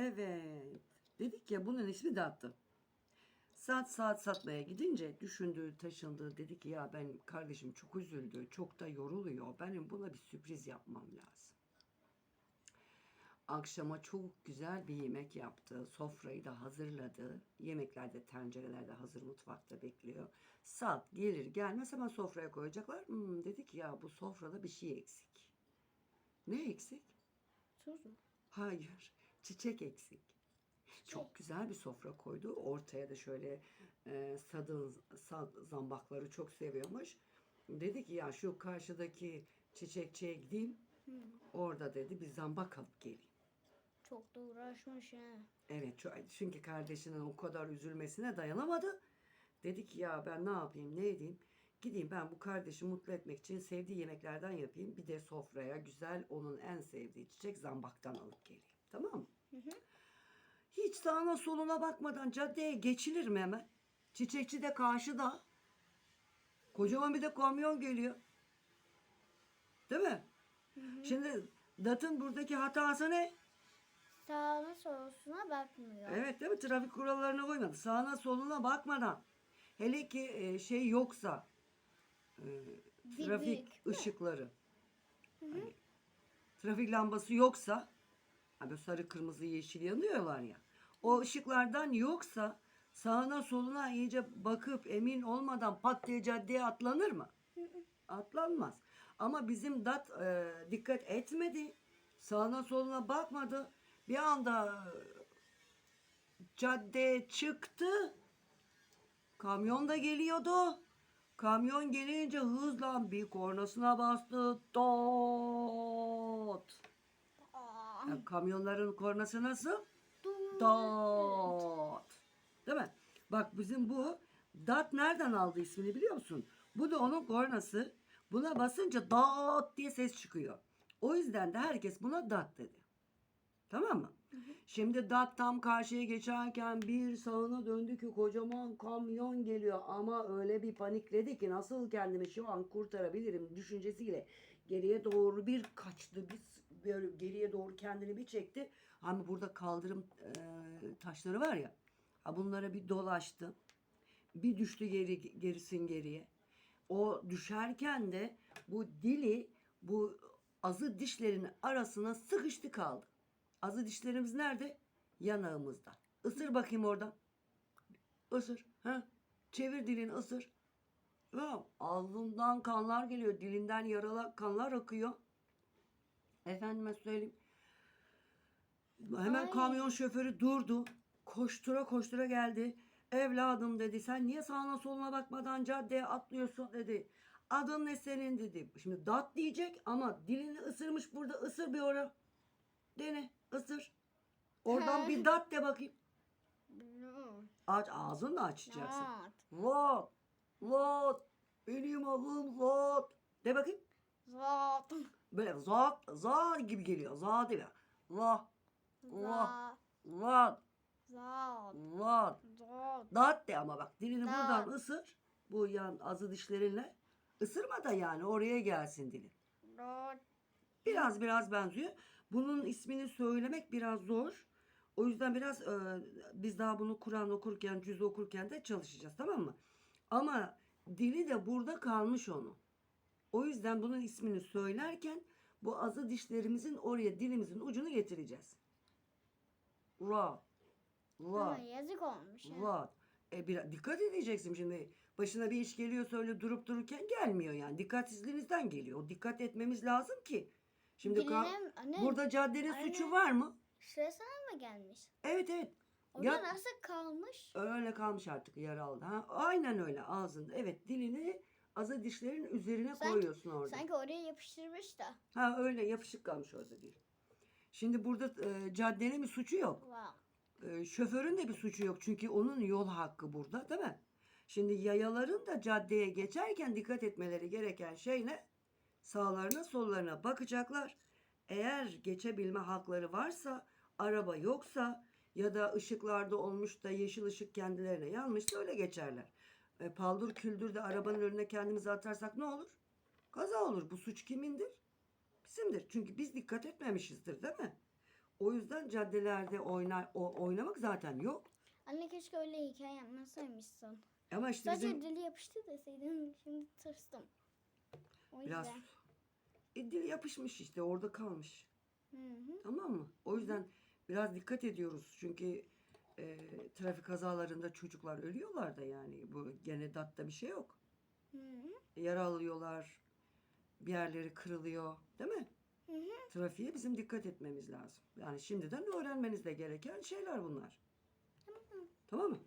Evet. Dedik ya bunun ismi Dat'tı. Saat saat satmaya gidince düşündü, taşındı. Dedi ki ya benim kardeşim çok üzüldü, çok da yoruluyor. Benim buna bir sürpriz yapmam lazım. Akşama çok güzel bir yemek yaptı. Sofrayı da hazırladı. Yemekler de tencerelerde hazır mutfakta bekliyor. Saat gelir gelmez hemen sofraya koyacaklar. Hmm, dedi ki ya bu sofrada bir şey eksik. Ne eksik? Tuz mu? Hayır, çiçek eksik. Çok güzel bir sofra koydu. Ortaya da şöyle e, sadın sad- zambakları çok seviyormuş. Dedi ki ya şu karşıdaki çiçekçiye gideyim. Orada dedi bir zambak alıp geleyim. Çok da uğraşmış ha. Evet çünkü kardeşinin o kadar üzülmesine dayanamadı. Dedi ki ya ben ne yapayım ne edeyim. Gideyim ben bu kardeşi mutlu etmek için sevdiği yemeklerden yapayım. Bir de sofraya güzel onun en sevdiği çiçek zambaktan alıp geleyim. Tamam mı? Hiç sağına soluna bakmadan caddeye geçilir mi hemen? Çiçekçi de karşıda. Kocaman bir de kamyon geliyor. Değil mi? Şimdi Dat'ın buradaki hatası ne? Sağına soluna bakmıyor. Evet değil mi? Trafik kurallarına uymadı. Sağına soluna bakmadan. Hele ki e, şey yoksa e, trafik büyük, değil mi? ışıkları. Hani, trafik lambası yoksa hani sarı kırmızı yeşil yanıyorlar ya. O ışıklardan yoksa sağına soluna iyice bakıp emin olmadan pat diye caddeye atlanır mı? Atlanmaz. Ama bizim dat e, dikkat etmedi. Sağına soluna bakmadı. Bir anda caddeye çıktı. Kamyon da geliyordu. Kamyon gelince hızla bir kornasına bastı. Dot. Aa, Ya kamyonların kornası nasıl? Dot. Değil mi? Bak bizim bu dat nereden aldı ismini biliyor musun? Bu da onun kornası. Buna basınca dot diye ses çıkıyor. O yüzden de herkes buna dat dedi. Tamam mı? Şimdi dat tam karşıya geçerken bir sağına döndü ki kocaman kamyon geliyor ama öyle bir panikledi ki nasıl kendimi şu an kurtarabilirim düşüncesiyle geriye doğru bir kaçtı bir böyle geriye doğru kendini bir çekti. Hani burada kaldırım e, taşları var ya ha bunlara bir dolaştı. Bir düştü geri gerisin geriye. O düşerken de bu dili bu azı dişlerin arasına sıkıştı kaldı. Azı dişlerimiz nerede? Yanağımızda. Isır bakayım oradan. Isır. Ha? Çevir dilini ısır. Ya, ağzından kanlar geliyor. Dilinden yaralı kanlar akıyor. Efendime söyleyeyim. Hemen Ay. kamyon şoförü durdu. Koştura koştura geldi. Evladım dedi sen niye sağına soluna bakmadan caddeye atlıyorsun dedi. Adın ne senin dedi. Şimdi dat diyecek ama dilini ısırmış burada ısır bir ora. Dene ısır. Oradan bir dat de bakayım. Aç ağzını da açacaksın. Lat. Lat. Benim adım Lat. De bakayım. Zat. Böyle zat, zat gibi geliyor. Zat değil mi? La. La. Zat. Zat. Lat. Zat. Dat de ama bak dilini Dat. buradan ısır. Bu yan azı dişlerinle. Isırma da yani oraya gelsin dilin. Zat. Biraz biraz benziyor. Bunun ismini söylemek biraz zor. O yüzden biraz e, biz daha bunu Kur'an okurken, cüz okurken de çalışacağız tamam mı? Ama dili de burada kalmış onun. O yüzden bunun ismini söylerken bu azı dişlerimizin oraya dilimizin ucunu getireceğiz. Ra. Ra. Ama yazık olmuş. Rahat. E biraz dikkat edeceksin şimdi. Başına bir iş geliyorsa öyle durup dururken gelmiyor yani. Dikkatsizliğinizden geliyor. O dikkat etmemiz lazım ki. Şimdi ka- anne, burada caddenin anne. suçu var mı? Sıra sana mı gelmiş? Evet evet. Orada Ya- nasıl kalmış? öyle kalmış artık yara aldı. Ha? Aynen öyle ağzında. Evet dilini azı dişlerin üzerine Sanki- koyuyorsun orada. Sanki oraya yapıştırmış da. Ha öyle yapışık kalmış orada değil. Şimdi burada e, caddenin bir suçu yok. Wow. E, şoförün de bir suçu yok çünkü onun yol hakkı burada değil mi? Şimdi yayaların da caddeye geçerken dikkat etmeleri gereken şey ne? Sağlarına sollarına bakacaklar. Eğer geçebilme hakları varsa, araba yoksa ya da ışıklarda olmuş da yeşil ışık kendilerine yanmışsa öyle geçerler. E, paldır küldür de arabanın önüne kendimizi atarsak ne olur? Kaza olur. Bu suç kimindir? Bizimdir. Çünkü biz dikkat etmemişizdir değil mi? O yüzden caddelerde oynar, o, oynamak zaten yok. Anne keşke öyle hikaye anlatsaymışsın. Ama işte Sadece bizim dili yapıştı deseydin şimdi tırstım. O biraz yüzden. e, dil yapışmış işte orada kalmış. Hı hı. Tamam mı? O yüzden biraz dikkat ediyoruz. Çünkü e, trafik kazalarında çocuklar ölüyorlar da yani. Bu gene datta bir şey yok. Hı hı. Yara alıyorlar. Bir yerleri kırılıyor. Değil mi? Hı hı. Trafiğe bizim dikkat etmemiz lazım. Yani şimdiden öğrenmeniz de gereken şeyler bunlar. Tamam. Tamam mı?